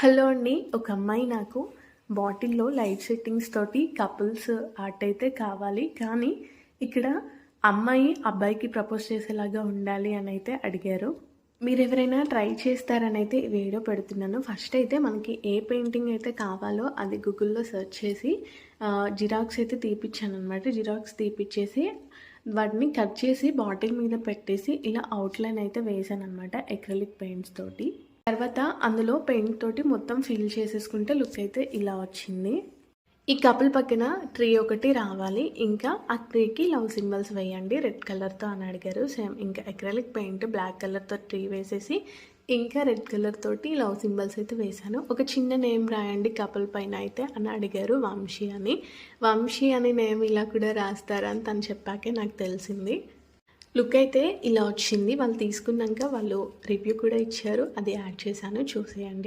Hello అండి. ఒక అమ్మాయి నాకు బాటిల్లో లైట్ సెట్టింగ్స్ తోటి కపుల్స్ ఆర్ట్ అయితే కావాలి. కానీ ఇక్కడ అమ్మాయి అబ్బాయికి ప్రపోజ్ చేసేలాగా ఉండాలి అని అయితే అడిగారు. మీరు ఎవరైనా ట్రై చేస్తారని అయితే వీడియో పెడుతున్నాను. ఫస్ట్ అయితే మనకి ఏ పెయింటింగ్ అయితే కావాలో అది గూగుల్లో సెర్చ్ చేసి జిరాక్స్ అయితే తీపిచ్చాను అనమాట జిరాక్స్ తీపిచ్చేసి వాటిని కట్ చేసి బాటిల్ మీద పెట్టేసి ఇలా అవుట్లైన్ అయితే వేసాను అనమాట ఎక్రలిక్ పెయింట్స్ తోటి. తర్వాత అందులో పెయింట్ తోటి మొత్తం ఫిల్ చేసేసుకుంటే లుక్ అయితే ఇలా వచ్చింది. ఈ కపుల్ పక్కన ట్రీ ఒకటి రావాలి. ఇంకా ఆ ట్రీకి లవ్ సింబల్స్ వేయండి. రెడ్ కలర్తో అని అడిగారు. సేమ్ ఇంకా ఎక్రాలిక్ పెయింట్ బ్లాక్ కలర్తో ట్రీ వేసేసి ఇంకా రెడ్ కలర్ తోటి లవ్ సింబల్స్ అయితే వేశాను. ఒక చిన్న నేమ్ రాయండి కపుల్ పైన అయితే అని అడిగారు వంశీ అని. వంశీ అని నేమ్ ఇలా కూడా రాస్తారని తను చెప్పాకే నాకు తెలిసింది. లుక్ అయితే ఇలా వచ్చింది. వాళ్ళు తీసుకున్నాక వాళ్ళు రివ్యూ కూడా ఇచ్చారు. అది యాడ్ చేశాను. చూసేయండి.